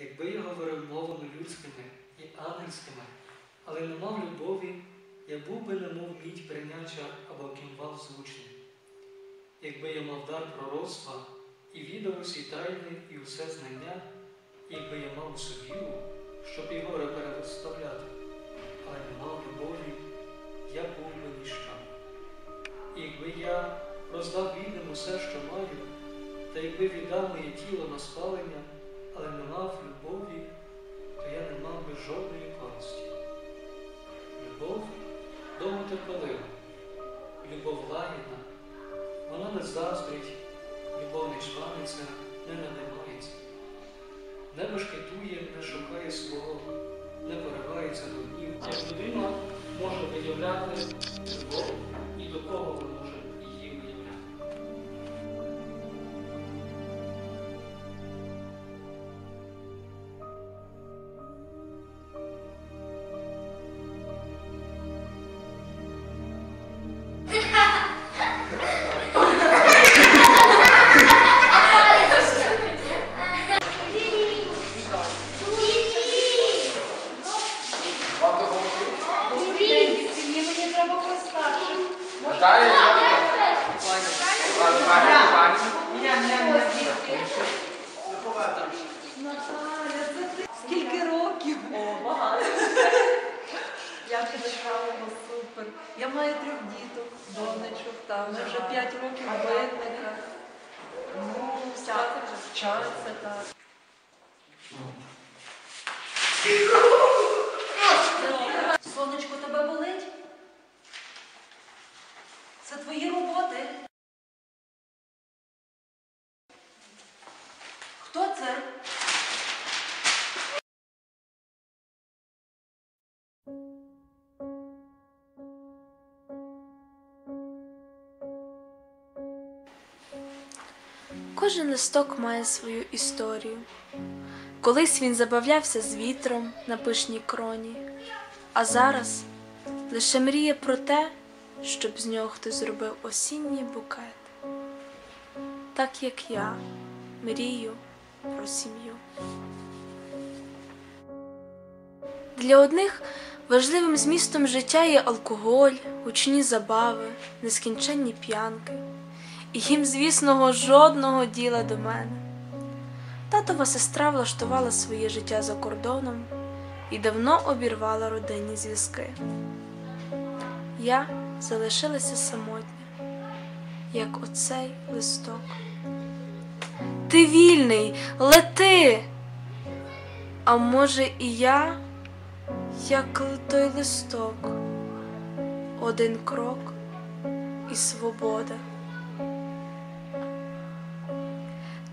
Якби я говорив мовами людськими і ангельськими, але не мав любові, я був би немов мідь прийняча або кімвал звучний. Якби я мав дар пророцтва і відав усі тайни і усе знання, якби я мав усю щоб і горе переставляти, але не мав любові, я був би ніщо. Якби я роздав бідним усе, що маю, та якби віддав моє тіло на спалення, але не мав любові, то я не мав би жодної користі. Любов довготерпелива, любов лагідна, вона не заздрить, любов не чваниться, не надимається, не бешкетує, не шукає свого, не поривається до днів. Як людина може виявляти любов і до кого вона Наталя, це ти скільки років? О, багато. Я підшкалила, супер. Я маю трьох діток, донечок, там. Ми вже п'ять років в битниках. Ну, вчаться вже вчаться, так. Сонечко, тебе Це твої роботи. Хто це? Кожен листок має свою історію. Колись він забавлявся з вітром на пишній кроні, а зараз лише мріє про те, щоб з нього хтось зробив осінній букет. Так як я мрію про сім'ю. Для одних важливим змістом життя є алкоголь, гучні забави, нескінченні п'янки. І їм, звісного, жодного діла до мене. Татова сестра влаштувала своє життя за кордоном і давно обірвала родинні зв'язки. Я залишилася самотня, як оцей листок. Ти вільний, лети. А може, і я, як той листок, один крок і свобода.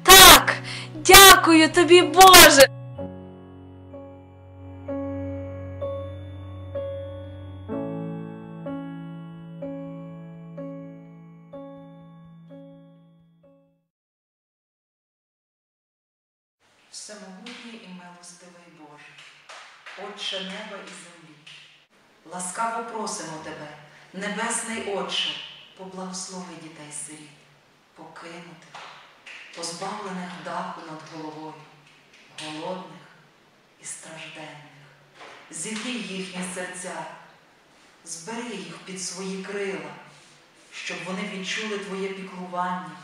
Так, дякую тобі, Боже. Всемогутній і милостивий Боже, Отче неба і землі, ласкаво просимо Тебе, Небесний Отче, поблагослови дітей сиріт, покинутих, позбавлених даху над головою, голодних і стражденних. Зігрій їхні серця, збери їх під свої крила, щоб вони відчули Твоє піклування,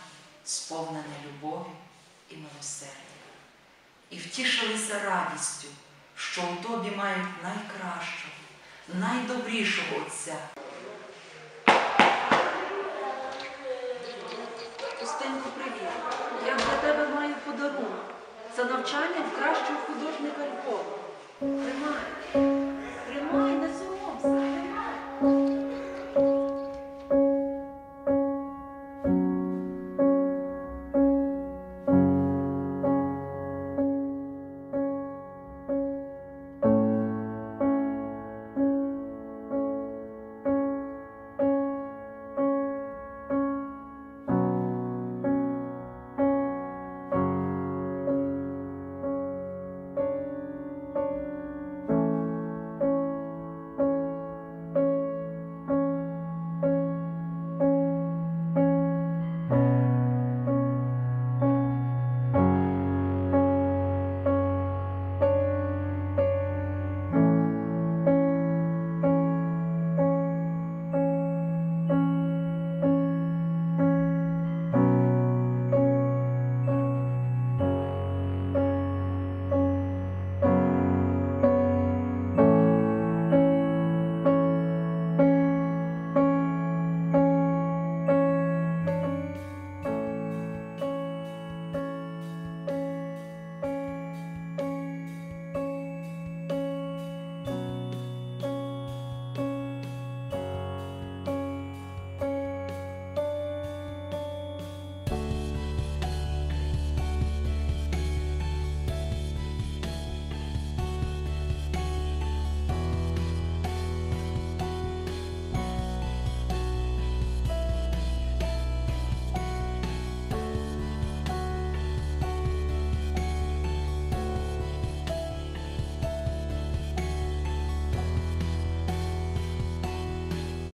сповнене любові і милосердя і втішилися радістю, що у тобі мають найкращого, найдобрішого Отця. Устинку, привіт. Я для тебе маю подарунок. Це навчання в кращого художника Львова. Тримай. Тримай, не